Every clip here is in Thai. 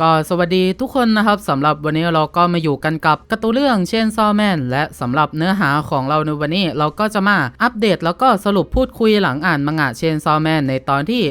ก็สวัสดีทุกคนนะครับสำหรับวันนี้เราก็มาอยู่กันกับการ์ตูนเรื่องเชนซอแมนและสำหรับเนื้อหาของเราในวันนี้เราก็จะมาอัปเดตแล้วก็สรุปพูดคุยหลังอ่านมังงะเชนซอแมนในตอนที่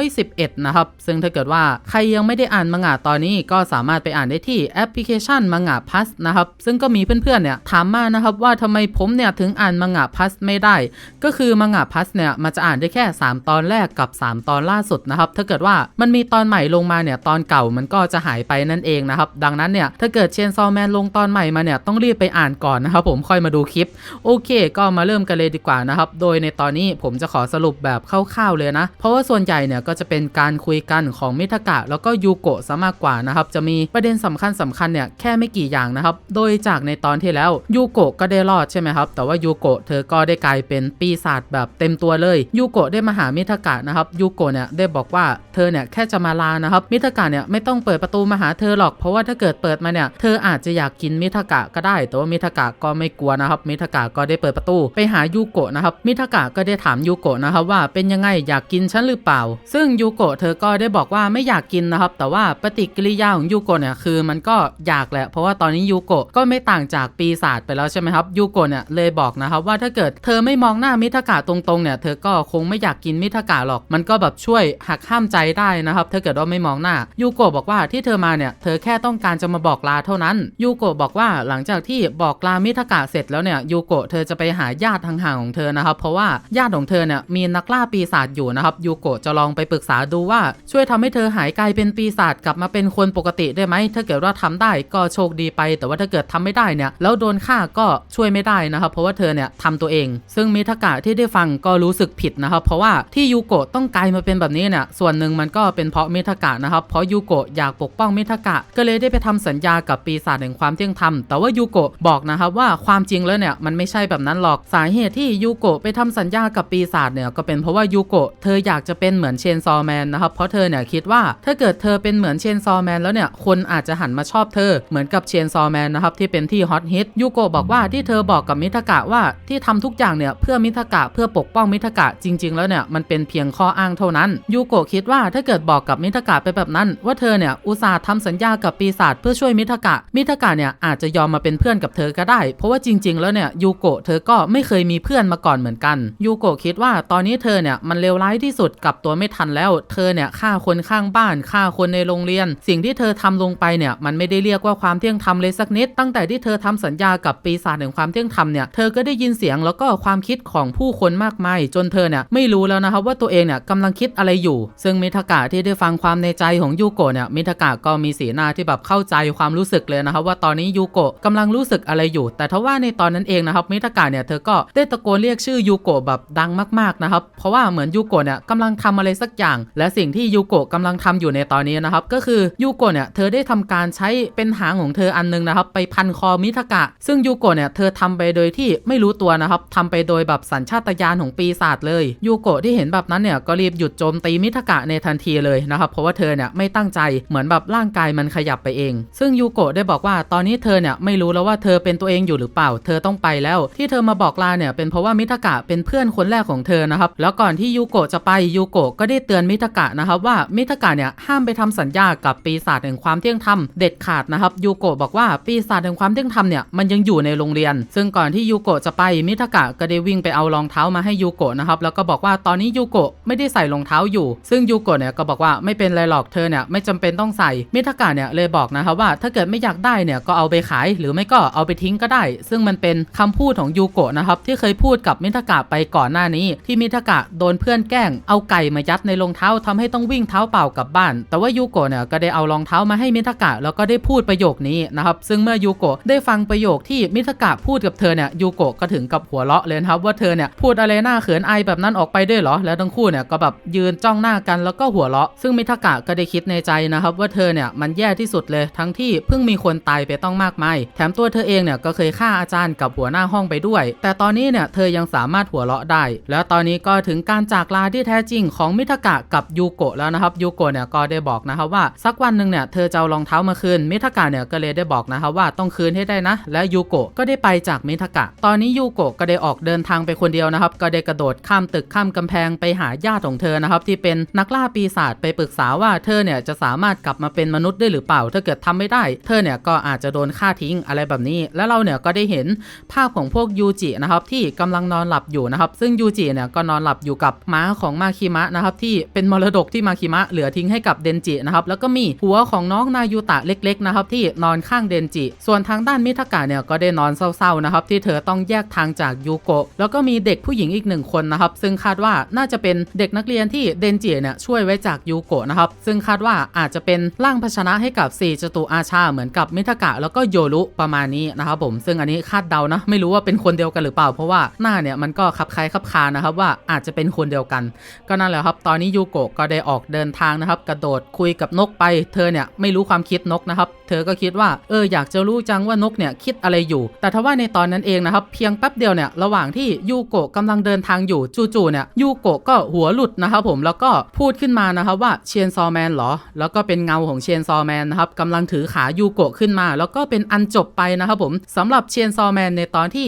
111 นะครับ ซึ่งถ้าเกิดว่าใครยังไม่ได้อ่านมังงะตอนนี้ก็สามารถไปอ่านได้ที่แอปพลิเคชันมังงะพัสนะครับ ซึ่งก็มีเพื่อนๆเนี่ยถามมานะครับว่าทำไมผมเนี่ยถึงอ่านมังงะพัสไม่ได้ ก็คือมังงะพัสเนี่ยมันจะอ่านได้แค่ 3 ตอนแรกกับ 3 ตอนล่าสุดนะครับถ้าเกิดว่ามันมีตอนใหม่ลงมาเนี่ยตอนเก่ามันก็จะหายไปนั่นเองนะครับ ดังนั้นเนี่ยถ้าเกิดเชนซอแมนลงตอนใหม่มาเนี่ยต้องรีบไปอ่านก่อนนะครับผมค่อยมาดูคลิป โอเค ก็มาเริ่มกันเลยดีกว่านะครับ โดยในตอนนี้ผมจะขอสรุปแบบคร่าวๆเลยนะ เพราะว่าส่วนใหญ่เนี่ยก็จะเป็นการคุยกันของมิทากะ แล้วก็ยูโกะซะมากกว่านะครับจะมีประเด็นสำคัญสำคัญเนี่ยแค่ไม่กี่อย่างนะครับ โดยจากในตอนที่แล้วยูโกะก็ได้รอดใช่ไหมครับ แต่ว่ายูโกะเธอก็ได้กลายเป็นปีศาจแบบเต็มตัวเลยยูโกะได้มาหามิทากะนะครับยูโกะเนี่ยได้บอกว่าเธอเนี่ยแค่จะมาลานะครับมิทากะเนี่ยไม่ต้องเปิดปิดประตูมาหาเธอหรอก เพราะว่าถ้าเกิดเปิดมาเนี่ย เธออาจจะอยากกินมิทากะก็ได้ แต่ว่ามิทากะก็ไม่กลัวนะครับ มิทากะก็ได้เปิดประตูไปหายูโกะนะครับ มิทากะก็ได้ถามยูโกะนะครับว่าเป็นยังไงอยากกินฉันหรือเปล่า ซึ่งยูโกะเธอก็ได้บอกว่าไม่อยากกินนะครับ แต่ว่าปฏิกิริยาของยูโกะเนี่ยคือมันก็อยากแหละ เพราะว่าตอนนี้ยูโกะก็ไม่ต่างจากปีศาจไปแล้วใช่ไหมครับ ยูโกะเนี่ยเลยบอกนะครับว่าถ้าเกิดเธอไม่มองหน้ามิทากะตรงๆเนี่ย เธอก็คงไม่อยากกินมิทากะหรอก มันก็แบบช่วยหักห้ามใจได้นะครับ ถ้าเกิดว่าไม่มองหน้ายูโกะบอกว่าที่เธอมาเนี่ย เธอแค่ต้องการจะมาบอกลาเท่านั้น ยูโกะบอกว่าหลังจากที่บอกลามิทากะเสร็จแล้วเนี่ย ยูโกะเธอจะไปหาญาติห่างๆของเธอนะครับ เพราะว่าญาติของเธอเนี่ยมีนักล่าปีศาจอยู่นะครับ ยูโกะจะลองไปปรึกษาดูว่าช่วยทำให้เธอหายกลายเป็นปีศาจกลับมาเป็นคนปกติได้ไหม ถ้าเกิดว่าทำได้ก็โชคดีไป แต่ว่าถ้าเกิดทำไม่ได้เนี่ย แล้วโดนฆ่าก็ช่วยไม่ได้นะครับ เพราะว่าเธอเนี่ยทำตัวเอง ซึ่งมิทากะที่ได้ฟังก็รู้สึกผิดนะครับ เพราะว่าที่ยูโกะต้องกลายมาเป็นแบบนี้เนี่ย ส่วนหนึ่งมันก็เป็นเพราะมิทากะนะครับ เพราะยูโกะอยากปกป้องมิทากะ ก็เลยได้ไปทำสัญญากับปีศาจแห่งความเที่ยงธรรม แต่ว่ายูโกะบอกนะครับว่าความจริงแล้วเนี่ยมันไม่ใช่แบบนั้นหรอก สาเหตุที่ยูโกะไปทำสัญญากับปีศาจเนี่ยก็เป็นเพราะว่ายูโกะเธออยากจะเป็นเหมือนเชนซอแมนนะครับเพราะเธอเนี่ยคิดว่าถ้าเกิดเธอเป็นเหมือนเชนซอแมนแล้วเนี่ยคนอาจจะหันมาชอบเธอเหมือนกับเชนซอแมนนะครับที่เป็นที่ฮอตฮิตยูโกะบอกว่าที่เธอบอกกับมิทากะว่าที่ทำทุกอย่างเนี่ยเพื่อมิทากะเพื่อปกป้องมิทากะจริง ๆ แล้วเนี่ยมันเป็นเพียงข้ออ้างเท่านั้นยูโกะคิดว่าถ้าเกิดบอกกับมิทากะไปแบบนั้น ว่าเธอเนี่ยอุตส่าห์ทำสัญญากับปีศาจเพื่อช่วยมิทกะ มิทกะเนี่ยอาจจะยอมมาเป็นเพื่อนกับเธอก็ได้ เพราะว่าจริง ๆ แล้วเนี่ยยูโกะเธอก็ไม่เคยมีเพื่อนมาก่อนเหมือนกันยูโกะคิดว่าตอนนี้เธอเนี่ยมันเลวร้ายที่สุดกับตัวไม่ทันแล้ว เธอเนี่ยฆ่าคนข้างบ้านฆ่าคนในโรงเรียน สิ่งที่เธอทำลงไปเนี่ยมันไม่ได้เรียกว่าความเที่ยงธรรมเลยสักนิด ตั้งแต่ที่เธอทำสัญญากับปีศาจแห่งความเที่ยงธรรมเนี่ยเธอก็ได้ยินเสียงแล้วก็ความคิดของผู้คนมากมายจนเธอเนี่ยไม่รู้แล้วนะครับว่าตัวเองเนี่ยกำลังคิดอะไรอยู่ ซึ่งมิทากะที่ได้ฟังความในใจของยูโกะเนี่ยมิทากะก็มีสีหน้าที่แบบเข้าใจความรู้สึกเลยนะครับ ว่าตอนนี้ยูโกะกำลังรู้สึกอะไรอยู่ แต่ทว่าในตอนนั้นเองนะครับมิทากะเนี่ยเธอก็ได้ตะโกนเรียกชื่อยูโกะแบบดังมากๆนะครับเพราะว่าเหมือนยูโกะเนี่ยกำลังทำอะไรสักอย่าง และสิ่งที่ยูโกะกำลังทำอยู่ในตอนนี้นะครับก็คือยูโกะเนี่ยเธอได้ทำการใช้เป็นหางของเธออันนึงนะครับไปพันคอมิทากะ ซึ่งยูโกะเนี่ยเธอทำไปโดยที่ไม่รู้ตัวนะครับทำไปโดยแบบสัญชาตญาณของปีศาจเลยยูโกะที่เห็นแบบนั้นเนี่ยก็รีบหยุดโจมตีมิทากะในทันทีเลยนะครับเพราะว่าเธอเนี่ยไม่ตั้งใจเหมือนแบบร่างกายมันขยับไปเอง ซึ่งยูโกะได้บอกว่าตอนนี้เธอเนี่ยไม่รู้แล้วว่าเธอเป็นตัวเองอยู่หรือเปล่า เธอต้องไปแล้ว ที่เธอมาบอกลาเนี่ยเป็นเพราะว่ามิทากะเป็นเพื่อนคนแรกของเธอนะครับแล้วก่อนที่ยูโกะจะไปยูโกะก็ได้เตือนมิทากะนะครับว่ามิทากะเนี่ยห้ามไปทำสัญญากับปีศาจแห่งความเที่ยงธรรมเด็ดขาดนะครับยูโกะบอกว่าปีศาจแห่งความเที่ยงธรรมเนี่ยมันยังอยู่ในโรงเรียน ซึ่งก่อนที่ยูโกะจะไปมิทากะก็ได้วิ่งไปเอารองเท้ามาให้ยูโกะนะครับแล้วก็บอกว่าตอนนี้ยูโกะไม่ได้ใส่รองเท้าอยู่ ซึ่งยูโกะเนี่ยก็บอกว่าไม่เป็นไรหรอกเธอเนี่ยไม่จำเป็นต้องใส่มิทากะเนี่ยเลยบอกนะครับว่าถ้าเกิดไม่อยากได้เนี่ยก็เอาไปขาย หรือไม่ก็เอาไปทิ้งก็ได้ ซึ่งมันเป็นคำพูดของยูโกะนะครับที่เคยพูดกับมิทากะไปก่อนหน้านี้ ที่มิทากะโดนเพื่อนแกล้งเอาไก่มายัดในรองเท้าทำให้ต้องวิ่งเท้าเปล่ากลับบ้าน แต่ว่ายูโกะเนี่ยก็ได้เอารองเท้ามาให้มิทากะแล้วก็ได้พูดประโยคนี้นะครับซึ่งเมื่อยูโกะได้ฟังประโยคที่มิทากะพูดกับเธอเนี่ยยูโกะก็ถึงกับหัวเราะเลยครับว่าเธอเนี่ยพูดอะไรหน้าเขินอายแบบนั้นออกไปด้วยเหรอ แล้วทั้งคู่เนี่ยก็แบบยืนจ้องหน้ากันแล้วก็หัวเราะ ซึ่งมิทากะก็ได้คิดในใจนะครับว่าเธอเนี่ยมันแย่ที่สุดเลยทั้งที่เพิ่งมีคนตายไปต้องมากมายแถมตัวเธอเองเนี่ยก็เคยฆ่าอาจารย์กับหัวหน้าห้องไปด้วย แต่ตอนนี้เนี่ยเธอยังสามารถหัวเราะได้ แล้วตอนนี้ก็ถึงการจากลาที่แท้จริงของมิทากะกับยูโกะแล้วนะครับยูโกะเนี่ยก็ได้บอกนะครับว่าสักวันหนึ่งเนี่ยเธอจะเอารองเท้ามาคืนมิทากะเนี่ยก็เลยได้บอกนะครับว่าต้องคืนให้ได้นะ และยูโกะก็ได้ไปจากมิทากะ ตอนนี้ยูโกะก็ได้ออกเดินทางไปคนเดียวนะครับ ก็ได้กระโดดข้ามตึกข้ามกำแพงไปหาญาติของเธอนะครับที่เป็นนักล่าปีศาจไปปรึกษาว่าเธอเนี่ยจะสามารถกลับมาเป็นมนุษย์ได้หรือเปล่า ถ้าเกิดทำไม่ได้ เธอเนี่ยก็อาจจะโดนฆ่าทิ้งอะไรแบบนี้ แล้วเราเนี่ยก็ได้เห็นภาพของพวกยูจินะครับที่กำลังนอนหลับอยู่นะครับ ซึ่งยูจิเนี่ยก็นอนหลับอยู่กับม้าของมาคิมะนะครับที่เป็นมรดกที่มาคิมะเหลือทิ้งให้กับเดนจินะครับแล้วก็มีหัวของน้องนายูตะเล็กๆนะครับที่นอนข้างเดนจิ ส่วนทางด้านมิทากะเนี่ยก็ได้นอนเศร้าๆนะครับที่เธอต้องแยกทางจากยูโกะแล้วก็มีเด็กผู้หญิงอีกหนึ่งคนนะครับซึ่งคาดว่าน่าจะเป็นเด็กนักเรียนที่เดนจิเนี่ยช่วยไว้จากยูโกะนะครับซึ่งคาดว่าอาจจะเป็นร่างภาชนะให้กับสี่จตุอาชาเหมือนกับมิทกะแล้วก็โยรุประมาณนี้นะครับผมซึ่งอันนี้คาดเดานะ ไม่รู้ว่าเป็นคนเดียวกันหรือเปล่า เพราะว่าหน้าเนี่ยมันก็คับคล้ายคับคานะครับว่าอาจจะเป็นคนเดียวกัน ก็นั่นแหละครับ ตอนนี้ยูโกะก็ได้ออกเดินทางนะครับ กระโดดคุยกับนกไป เธอเนี่ยไม่รู้ความคิดนกนะครับ เธอก็คิดว่าเอออยากจะรู้จังว่านกเนี่ยคิดอะไรอยู่ แต่ทว่าในตอนนั้นเองนะครับเพียงแป๊บเดียวเนี่ยระหว่างที่ยูโกะกำลังเดินทางอยู่จู่ๆเนี่ยยูโกะก็หัวหลุดนะครับผมแล้วก็พูดขึ้นมานะครับว่าเชียนซอแมนเหรอ แล้วก็เป็นเงาของเชนซอแมนนะครับกำลังถือขายูโกะขึ้นมา แล้วก็เป็นอันจบไปนะครับผมสำหรับเชนซอแมนในตอนที่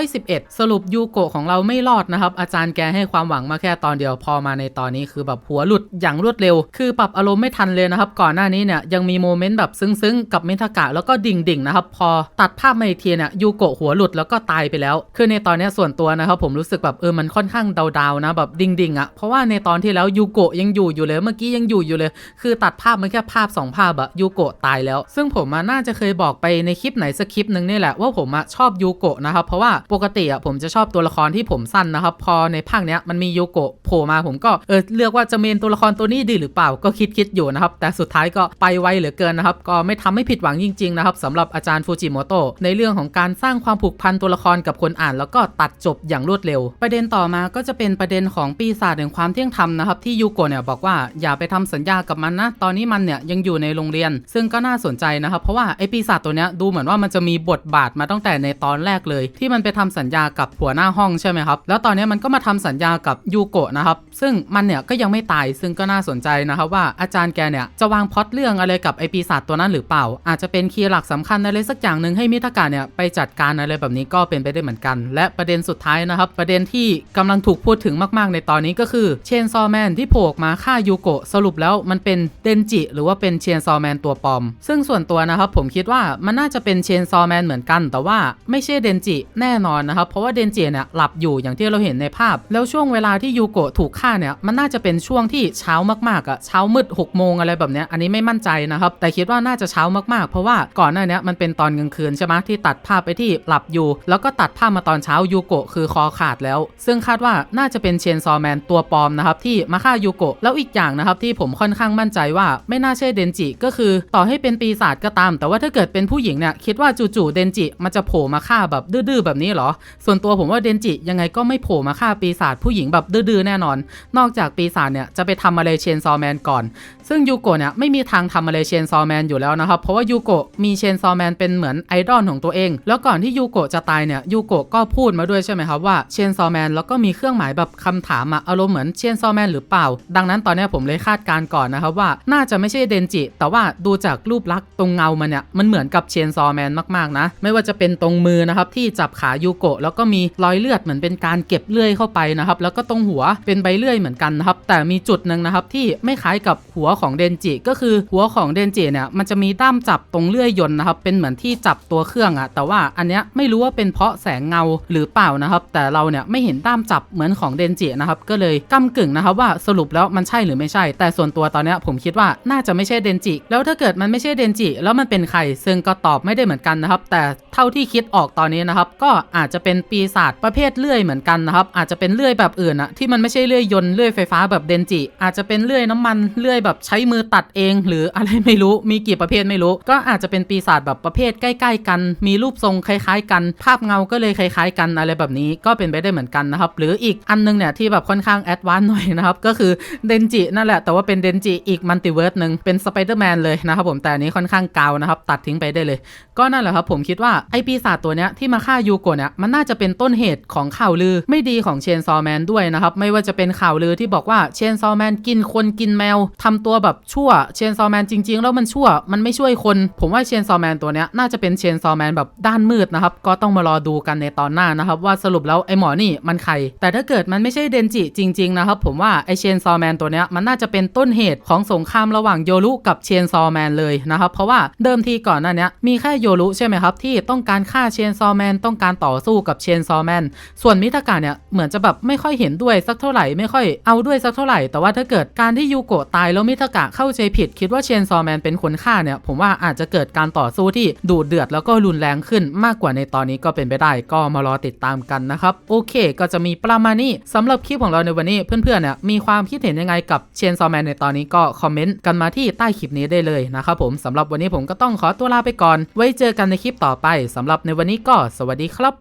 111 สรุปยูโกะของเราไม่รอดนะครับ อาจารย์แกให้ความหวังมาแค่ตอนเดียวพอมาในตอนนี้คือแบบหัวหลุดอย่างรวดเร็ว คือปรับอารมณ์ไม่ทันเลยนะครับ ก่อนหน้านี้เนี่ยยังมีโมเมนต์แบบซึ้งๆ กับเมทากะแล้วก็ดิ่งๆนะครับพอตัดภาพมาอีกทีเนี่ยยูโกะหัวหลุดแล้วก็ตายไปแล้ว คือในตอนนี้ส่วนตัวนะครับผมรู้สึกแบบเออมันค่อนข้างดาวๆนะแบบดิ่งๆอะ่ะเพราะว่าในตอนที่แล้วยูโกะยังอยู่อยู่เลยเมื่อกี้ยังอยู่อยู่เลย คือตัดภาพมาแค่ภาพ 2 ภาพอะยูโกะตายแล้ว ซึ่งผมน่าจะเคยบอกไปในคลิปไหนสักคลิปหนึ่งนี่แหละว่าผมอะชอบยูโกะนะครับ เพราะว่าปกติอะผมจะชอบตัวละครที่ผมสั้นนะครับ พอในภาคเนี้ยมันมียูโกะโผล่มาผมก็เออเลือกว่าจะเมนตัวละครตัวนี้ดีหรือเปล่าก็คิดคิดอยู่นะครับ แต่สุดท้ายก็ไปไวเหลือเกินนะครับ ก็ไม่ทำให้ผิดหวังจริงๆนะครับสำหรับอาจารย์ฟูจิโมโตะในเรื่องของการสร้างความผูกพันตัวละครกับคนอ่าน แล้วก็ตัดจบอย่างรวดเร็ว ประเด็นต่อมาก็จะเป็นประเด็นของปีศาจแห่งความเที่ยงธรรมนะครับที่ยูโกะเนี่ยบอกว่าอย่าไปทำสัญญากับมันนะตอนนี้มันเนี่ยยังอยู่ในโรงเรียน ซึ่งก็น่าสนใจนะครับเพราะว่าไอปีศาจตัวเนี้ยดูเหมือนว่ามันจะมีบทบาทมาตั้งแต่ในตอนแรกเลย ที่มันไปทำสัญญากับหัวหน้าห้องใช่ไหมครับแล้วตอนนี้มันก็มาทำสัญญากับยูโกะนะครับซึ่งมันเนี่ยก็ยังไม่ตายซึ่งก็น่าสนใจนะครับว่าอาจารย์แกเนี่ยจะวางพล็อตเรื่องอะไรกับไอปีศาจตัวนั้นหรือเปล่า อาจจะเป็นคีย์หลักสำคัญอะไรสักอย่างหนึ่งให้มิทากะเนี่ยไปจัดการอะไรแบบนี้ก็เป็นไปได้เหมือนกัน และประเด็นสุดท้ายนะครับ ประเด็นที่กำลังถูกพูดถึงมาก ๆ ในตอนนี้ก็คือเชนซอแมนที่โผล่มาฆ่ายูโกะสรุปแล้วมันเป็นเดนจิหรือว่าเป็นเชนซอแมนตัวปลอม ซึ่งส่วนตัวนะครับผมคิดว่ามันน่าจะเป็นเชนซอแมนเหมือนกัน แต่ว่าไม่ใช่เดนจิแน่นอนนะครับ เพราะว่าเดนจิเนี่ยหลับอยู่อย่างที่เราเห็นในภาพ แล้วช่วงเวลาที่ยูโกะถูกฆ่าเนี่ยมันน่าจะเป็นช่วงที่เช้ามากๆอะเช้ามืด6โมงอะไรแบบเนี้ยอันนี้ไม่มั่นใจนะครับแต่คิดว่าน่าจะเช้ามากๆ เพราะว่าก่อนหน้านี้มันเป็นตอนกลางคืนใช่ไหมที่ตัดภาพไปที่หลับอยู่ แล้วก็ตัดภาพมาตอนเช้ายูโกะคือคอขาดแล้ว ซึ่งคาดว่าน่าจะเป็นเชนซอแมนตัวปลอมนะครับที่มาฆ่ายูโกะแล้วอีกอย่างนะครับที่ผมค่อนข้างมั่นใจว่าไม่น่าเชื่อเดนจิ ก็คือต่อให้เป็นปีศาจก็ตาม แต่ว่าถ้าเกิดเป็นผู้หญิงเนี่ยคิดว่าจู่ๆเดนจิมันจะโผล่มาฆ่าแบบดื้อๆแบบนี้เหรอ ส่วนตัวผมว่าเดนจิยังไงก็ไม่โผล่มาฆ่าปีศาจผู้หญิงแบบดื้อๆแน่นอน นอกจากปีศาจเนี่ยจะไปทำอะไรเชนซอแมนก่อน ซึ่งยูโกะเนี่ยไม่มีทางทำอะไรเชนซอแมนอยู่แล้วนะครับเพราะว่ายูโกะมีเชนซอแมนเป็นเหมือนไอดอลของตัวเอง แล้วก่อนที่ยูโกะจะตายเนี่ยยูโกะก็พูดมาด้วยใช่ไหมครับว่าเชนซอแมนแล้วก็มีเครื่องหมายแบบคำถามอะอารมณ์เหมือนเชนซอแมนหรือเปล่า ดังนั้นตอนนี้ผมเลยคาดการณ์ก่อนนะครับว่าน่าจะไม่ใช่เดนจิ แต่ว่าดูจากรูปลักษณ์ตรงเงามันเนี่ยมันเหมือนกับเชนซอแมนมากๆนะ ไม่ว่าจะเป็นตรงมือนะครับที่จับขายูโกะแล้วก็มีรอยเลือดเหมือนเป็นการเก็บเลื่อยเข้าไปนะครับแล้วก็ตรงหัวเป็นใบเลื่อยเหมือนกันนะครับแต่มีจุดหนึ่งนะครับที่ไม่คล้ายกับหัวของเดนจิก็คือหัวของเดนจิเนี่ยมันจะมีด้ามจับตรงเลื่อยยนต์นะครับเป็นเหมือนที่จับตัวเครื่องอะแต่ว่าอันเนี้ยไม่รู้ว่าเป็นเพราะแสงเงาหรือเปล่านะครับ แต่เราเนี่ยไม่เห็นด้ามจับเหมือนของเดนจินะครับก็เลยกำกึ่งนะครับว่าสรุปแล้วมันใช่หรือไม่ใช่ แต่ส่วนตัวตอนเนี้ยผมคิดว่าน่าจะไม่ใช่เดนจิ แล้วถ้าเกิดมันไม่ใช่เดนจิ แล้วมันเป็นใครซึ่งก็ตอบไม่ได้เหมือนกันนะครับ แต่เท่าที่คิดออกตอนนี้นะครับ ก็อาจจะเป็นปีศาจประเภทเลื่อยเหมือนกันนะครับ อาจจะเป็นเลื่อยแบบอื่นอะที่มันไม่ใช่เลื่อยยนต์เลื่อยไฟฟ้าแบบเดนจิ อาจจะเป็นเลื่อยน้ำมันเลื่อยแบบช้มือตัดเอง หรืออะไรไม่รู้มีกี่ประเภทไม่รู้ ก็อาจจะเป็นปีศาจแบบประเภทใกล้ ๆ กัน มีรูปทรงคล้ายๆ กัน ภาพเงาก็เลยคล้ายๆ กันอะไรแบบนี้ก็เป็นไปได้เหมือนกันนะครับ หรืออีกอันนึงเนี่ยที่แบบค่อนข้างแอดวานซ์หน่อยนะครับก็คือเดนจินั่นแหละแต่ว่าเป็นเดนจิอีกมัลติเวิร์สหนึ่งเป็นสไปเดอร์แมนเลยนะครับผมแต่อันนี้ค่อนข้างเกานะครับตัดทิ้งไปได้เลย ก็นั่นแหละครับผมคิดว่าไอปีศาจตัวเนี้ยที่มาฆ่ายูโกะเนี่ยมันน่าจะเป็นต้นเหตุของข่าวลือไม่ดีของเชนซอแมนด้วยนะครับไม่ว่าจะเป็นข่าวลือที่บอกว่าเชนซอแมนกินคนกินแมวทำตัวตัวแบบชั่วเชนซอแมนจริง ๆ แล้วมันชั่วมันไม่ช่วยคน ผมว่าเชนซอแมนตัวเนี้ยน่าจะเป็นเชนซอแมนแบบด้านมืดนะครับ ก็ต้องมารอดูกันในตอนหน้านะครับ ว่าสรุปแล้วไอหมอนี่มันใคร แต่ถ้าเกิดมันไม่ใช่เดนจิจริง ๆ นะครับ ผมว่าไอเชนซอแมนตัวเนี้ยมันน่าจะเป็นต้นเหตุของสงครามระหว่างโยรุกับเชนซอแมนเลยนะครับเพราะว่าเดิมทีก่อนหน้าเนี้ยมีแค่โยรุใช่ไหมครับที่ต้องการฆ่าเชนซอแมนต้องการต่อสู้กับเชนซอแมนส่วนมิทากะเนี่ยเหมือนจะแบบไม่ค่อยเห็นด้วยสักเท่าไหร่ไม่ค่อยเอาด้วยสักเท่าไหร่ แต่ว่าถ้าเกิดการที่ยูโกะตายแล้วมิทากะเข้าใจผิดคิดว่าเชนซอแมนเป็นคนฆ่าเนี่ย ผมว่าอาจจะเกิดการต่อสู้ที่ดูเดือดแล้วก็รุนแรงขึ้นมากกว่าในตอนนี้ก็เป็นไปได้ก็มารอติดตามกันนะครับ โอเค ก็จะมีประมาณนี้สำหรับคลิปของเราในวันนี้เพื่อนๆเนี่ยมีความคิดเห็นยังไงกับเชนซอแมนในตอนนี้ก็คอมเมนต์กันมาที่ใต้คลิปนี้ได้เลยนะครับผมสำหรับวันนี้ผมก็ต้องขอตัวลาไปก่อน ไว้เจอกันในคลิปต่อไปสำหรับในวันนี้ก็สวัสดีครับ